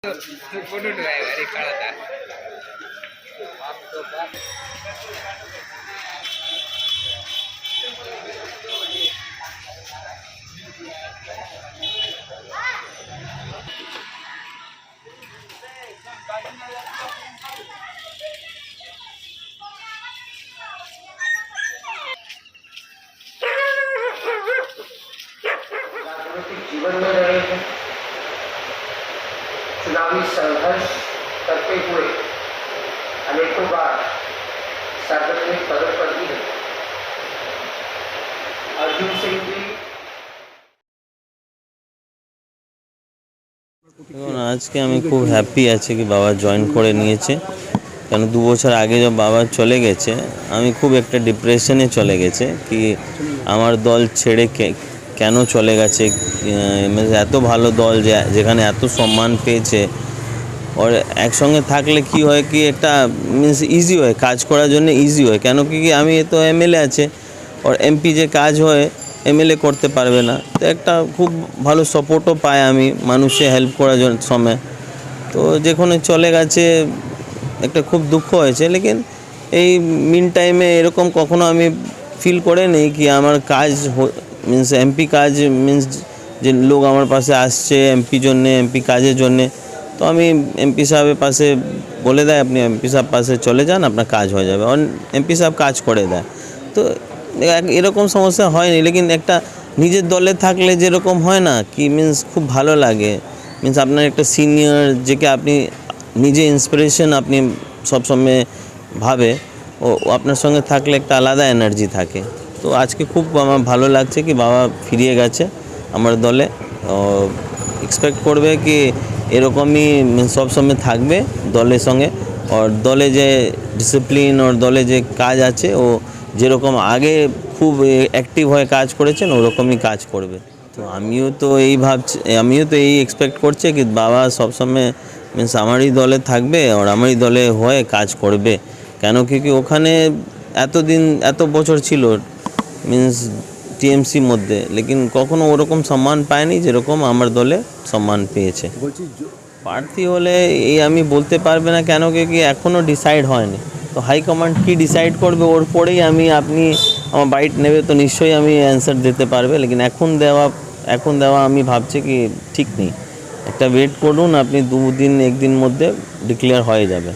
Terima kasih telah! चुनावी संघर्ष करते हुए अनेकों बार सार्वजनिक पदों पर भी रहे अर्जुन सिंह जी এখন আজকে আমি খুব হ্যাপি আছি কি বাবা জয়েন করে নিয়েছে কেন দু বছর আগে যখন বাবা চলে গেছে আমি খুব একটা ডিপ্রেশনে চলে গেছে কি আমার দল ছেড়ে কে- কেন চলে গেছে এত ভালো দল যে, যেখানে এত সম্মান পেয়েছে। ওর একসঙ্গে থাকলে কি হয় কি, একটা মিন্স ইজি হয়, কাজ করার জন্য ইজি হয়। কেন কি কি আমি তো এমএলএ আছে, ওর এমপি যে কাজ হয়, এমএলএ করতে পারবে না। তো একটা খুব ভালো সাপোর্টও পাই আমি, মানুষে হেল্প করার জন্য সময়। তো যেখানে চলে গেছে, একটা খুব দুঃখ হয়েছে, লেকিন এই মিন টাইমে এরকম কখনো আমি ফিল করে নেই কি, আমার কাজ মিন্স এমপি কাজ মিন্স যে লোক আমার পাশে আসছে এমপি জন্যে এমপি কাজের জন্যে, তো আমি এমপি সাহেবের পাশে বলে দেয়, আপনি এমপি সাহেব পাশে চলে যান, আপনার কাজ হয়ে যাবে। এমপি সাহেব কাজ করে দেয়। তো এরকম সমস্যা হয়নি, লেকিন একটা নিজের দলে থাকলে যেরকম হয় না, কি মিন্স খুব ভালো লাগে। মিন্স আপনার একটা সিনিয়র যেকে আপনি, নিজে ইন্সপিরেশন আপনি সবসময় ভাবে, ও, আপনার সঙ্গে থাকলে একটা আলাদা এনার্জি থাকে। তো আজকে খুব আমার ভালো লাগছে কি বাবা ফিরিয়ে গেছে আমার দলে। এক্সপেক্ট করবে কি এরকমই সবসময় থাকবে দলের সঙ্গে। আর দলে যে ডিসিপ্লিন ওর দলে যে কাজ আছে, ও যেরকম আগে খুব অ্যাক্টিভ হয়ে কাজ করেছেন, ওরকমই কাজ করবে। তো আমিও তো এই ভাবছি, আমিও তো এই এক্সপেক্ট করছি কি বাবা সবসময় মিন্স আমারই দলে থাকবে, আর আমারই দলে হয়ে কাজ করবে। কেন কি কি ওখানে এতদিন, এত বছর ছিল মিন্স টিএমসির মধ্যে লেকিন কখনো ওরকম সম্মান পায়নি যেরকম আমার দলে সম্মান পেয়েছে। প্রার্থী হলে এই আমি বলতে পারবে না কেন কি কি এখনও ডিসাইড হয়নি। তো হাইকমান্ড কি ডিসাইড করবে ওর পরেই আমি আপনি আমার বাইট নেবে তো নিশ্চয়ই আমি অ্যান্সার দিতে পারবে লেকিন এখন দেওয়া এখন দেওয়া আমি ভাবছি কি ঠিক নেই। একটা ওয়েট করুন আপনি দুদিন একদিন মধ্যে ডিক্লেয়ার হয়ে যাবে।